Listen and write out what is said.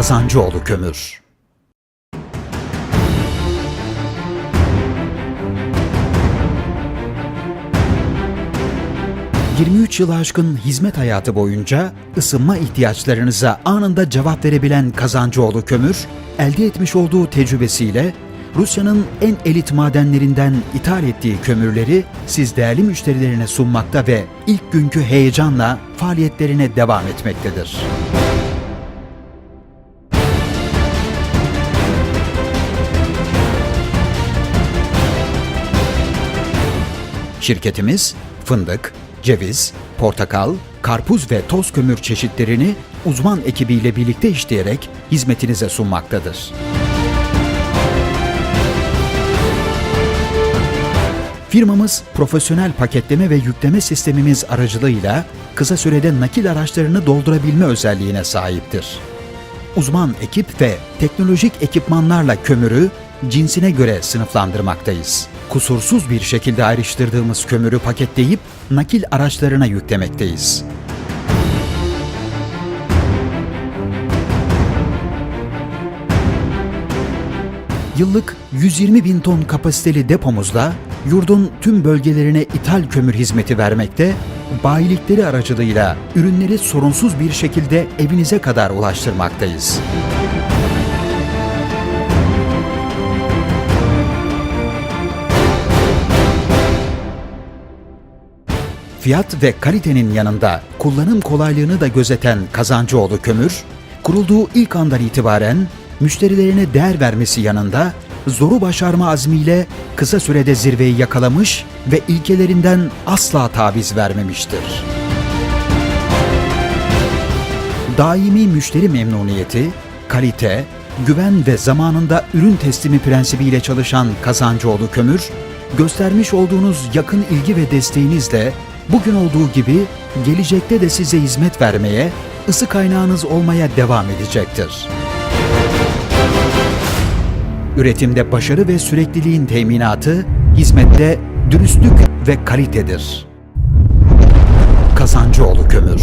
Kazancıoğlu Kömür 23 yılı aşkın hizmet hayatı boyunca ısınma ihtiyaçlarınıza anında cevap verebilen Kazancıoğlu Kömür, elde etmiş olduğu tecrübesiyle Rusya'nın en elit madenlerinden ithal ettiği kömürleri siz değerli müşterilerine sunmakta ve ilk günkü heyecanla faaliyetlerine devam etmektedir. Şirketimiz fındık, ceviz, portakal, karpuz ve toz kömür çeşitlerini uzman ekibiyle birlikte işleyerek hizmetinize sunmaktadır. Firmamız profesyonel paketleme ve yükleme sistemimiz aracılığıyla kısa sürede nakil araçlarını doldurabilme özelliğine sahiptir. Uzman ekip ve teknolojik ekipmanlarla kömürü cinsine göre sınıflandırmaktayız. Kusursuz bir şekilde ayrıştırdığımız kömürü paketleyip nakil araçlarına yüklemekteyiz. Yıllık 120 bin ton kapasiteli depomuzla yurdun tüm bölgelerine ithal kömür hizmeti vermekte, bayilikleri aracılığıyla ürünleri sorunsuz bir şekilde evinize kadar ulaştırmaktayız. Fiyat ve kalitenin yanında kullanım kolaylığını da gözeten Kazancıoğlu Kömür, kurulduğu ilk andan itibaren müşterilerine değer vermesi yanında zoru başarma azmiyle kısa sürede zirveyi yakalamış ve ilkelerinden asla taviz vermemiştir. Daimi müşteri memnuniyeti, kalite, güven ve zamanında ürün teslimi prensibiyle çalışan Kazancıoğlu Kömür, göstermiş olduğunuz yakın ilgi ve desteğinizle bugün olduğu gibi gelecekte de size hizmet vermeye, ısı kaynağınız olmaya devam edecektir. Üretimde başarı ve sürekliliğin teminatı, hizmette dürüstlük ve kalitedir. Kazancıoğlu Kömür